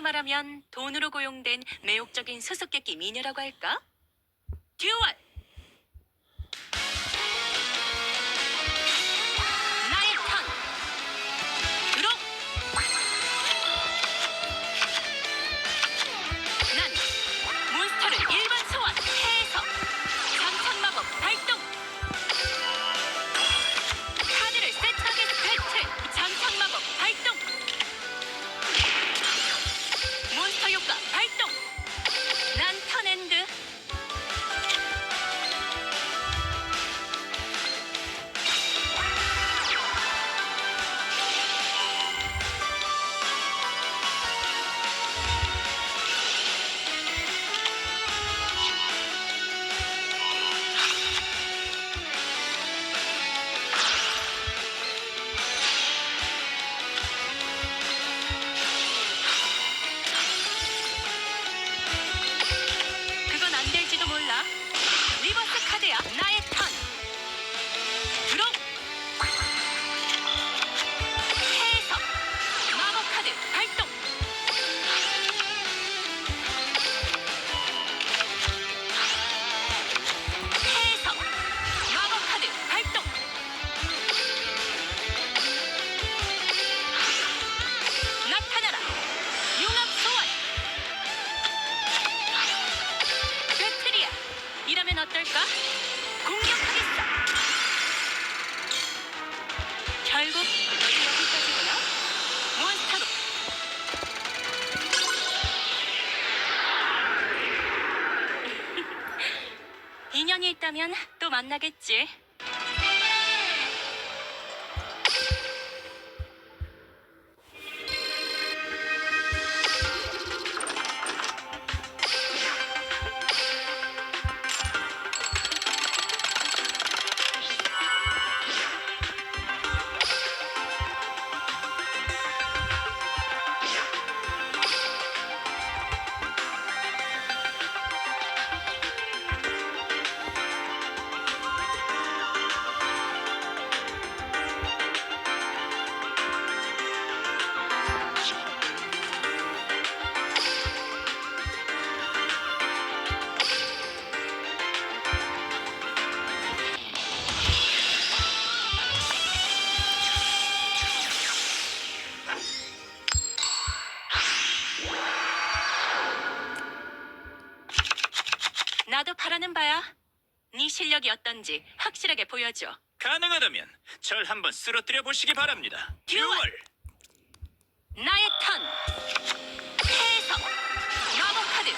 그렇다면 돈으로 고용된 매혹적인 수수께끼 미녀라고 할까? 듀얼! 어떨까? 공격하겠어. 결국 너도 여기까지구나. 몬스터로. 인연이 있다면 또 만나겠지. 나도 바라는 바야. 네 실력이 어떤지 확실하게 보여줘. 가능하다면 절 한번 쓰러뜨려 보시기 바랍니다. 듀얼! 나의 턴. 해석. 마법 카드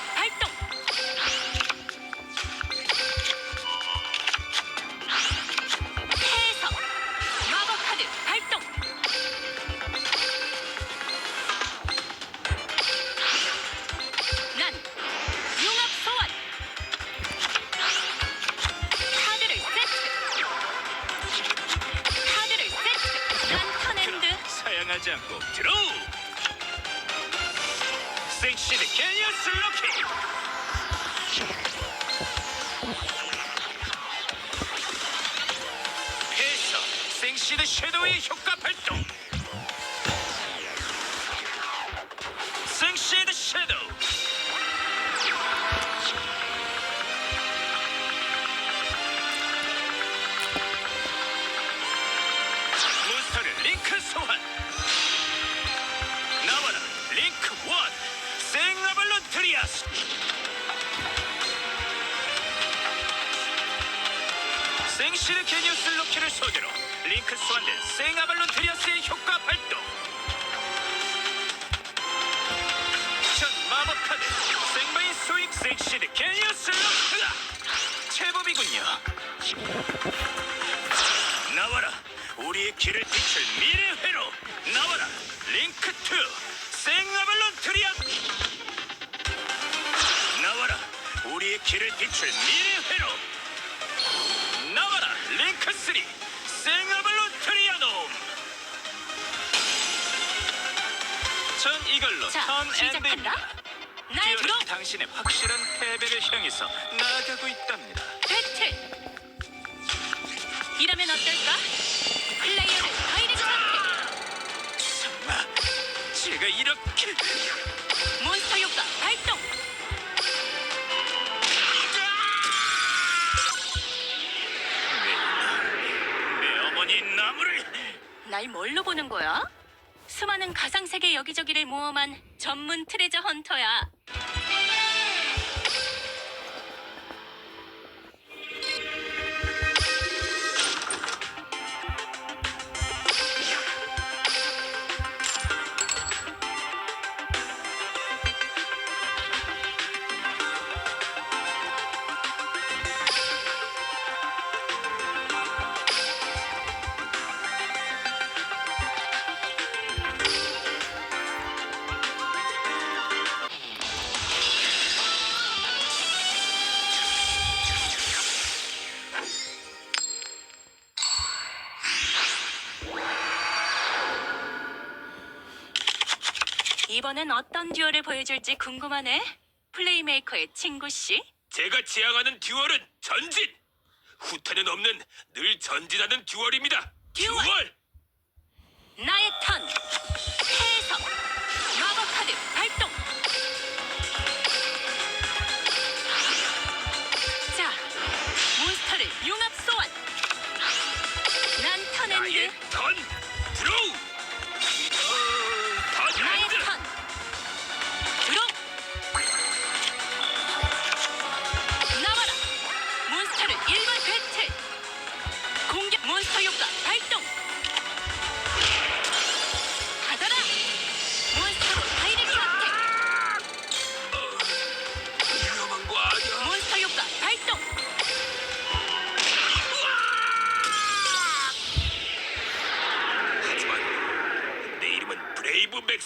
해서 생시드 섀도우의 효과 발동! 생시드 섀도우! 트리아스 생시르 게니우스 로키를 소재로 링크 소환된 생아발론 트리아스의 효과 발동. 첫 마법 카드 생바인 스윙 생시르 게니우스 로크가 제법이군요. 나와라. 우리의 길을 비출 미래 회로 나와라. 링크 2 생아발론 트리아 우리의 길을 비출 미래 회로 나와라 링크 3 생아발론 트리아놈 전 이걸로 자, 턴 시작한다. 엔드입니다 날 들어. 듀얼은 당신의 확실한 패배를 향해서 나아가고 있답니다 배틀. 이러면 어떨까? 플레이어를 다이렉트 선택. 정말 제가 이렇게 몬스터 날 뭘로 보는 거야? 수많은 가상세계 여기저기를 모험한 전문 트레저 헌터야. 이번엔 어떤 듀오를 보여줄지 궁금하네. 플레이메이커의 친구 씨. 제가 지향하는 듀얼은 전진! 후퇴는 없는 늘 전진하는 듀얼입니다. 듀얼! 듀얼! 나의 턴. 해석. 마법 카드 발동.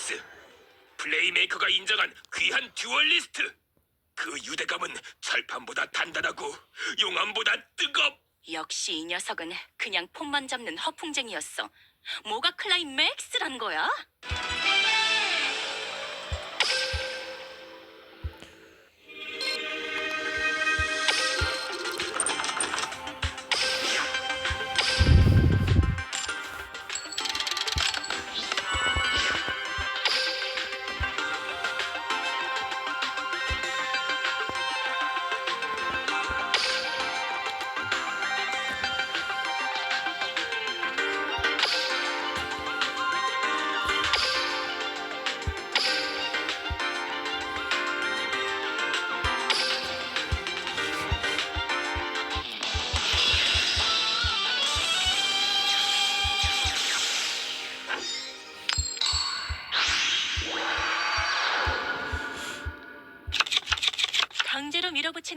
맥스. 플레이메이커가 인정한 귀한 듀얼리스트. 그 유대감은 철판보다 단단하고 용암보다 뜨겁. 역시 이 녀석은 그냥 폰만 잡는 허풍쟁이였어. 뭐가 클라이맥스란 거야?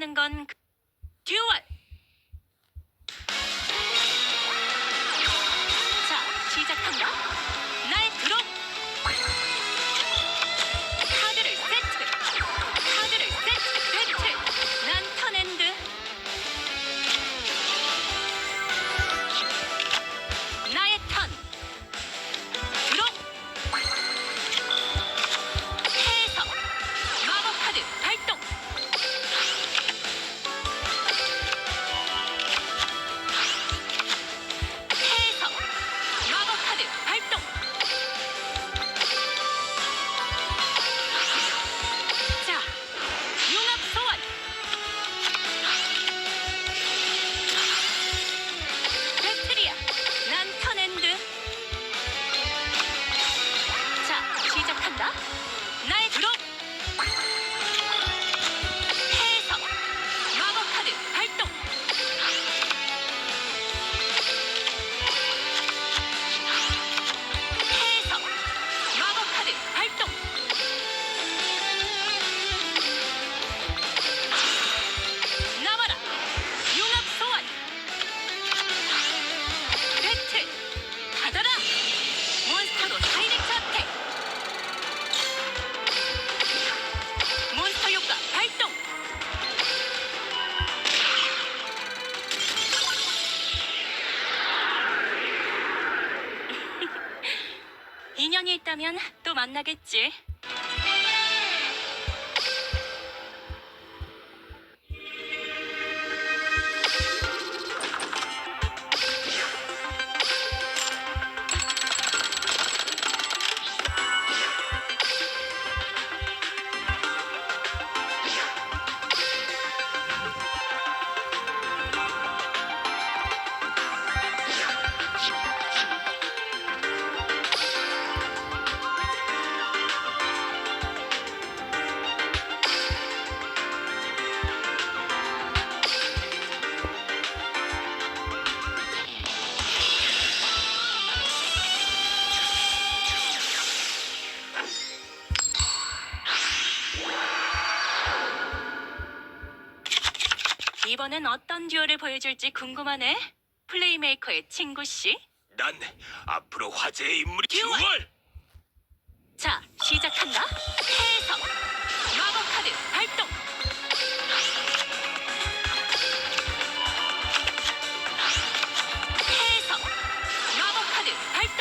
밀어붙이는 건 그- 듀얼. 인연이 있다면 또 만나겠지. 이번엔 어떤 듀얼을 보여줄지 궁금하네. 플레이메이커의 친구 씨. 난 앞으로 화제의 인물이 듀얼! 듀얼! 자, 시작한다. 해석. 마법 카드 발동. 해석. 마법 카드 발동.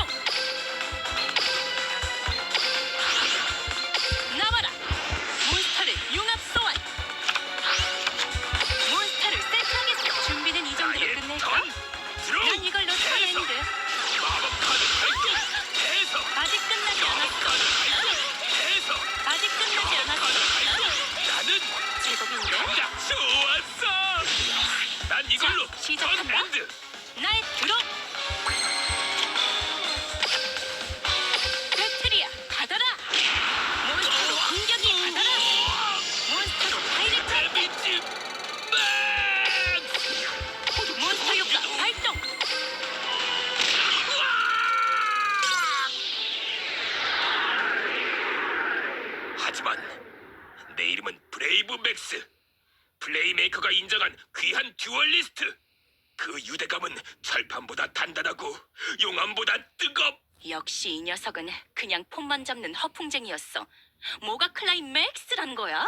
이걸로 자, 시작한다. 엔드! 나의 드롭. 배트리아 받아라. 몬스터로 공격이 받아라. 몬스터로 다이렉트 데미지 맥스! 몬스터 효과 발동. 하지만 내 이름은 브레이브 맥스 플레이메이커가 인정한 귀한 듀얼리스트. 그 유대감은 철판보다 단단하고 용암보다 뜨겁. 역시 이 녀석은 그냥 폰만 잡는 허풍쟁이였어. 뭐가 클라이맥스란 거야?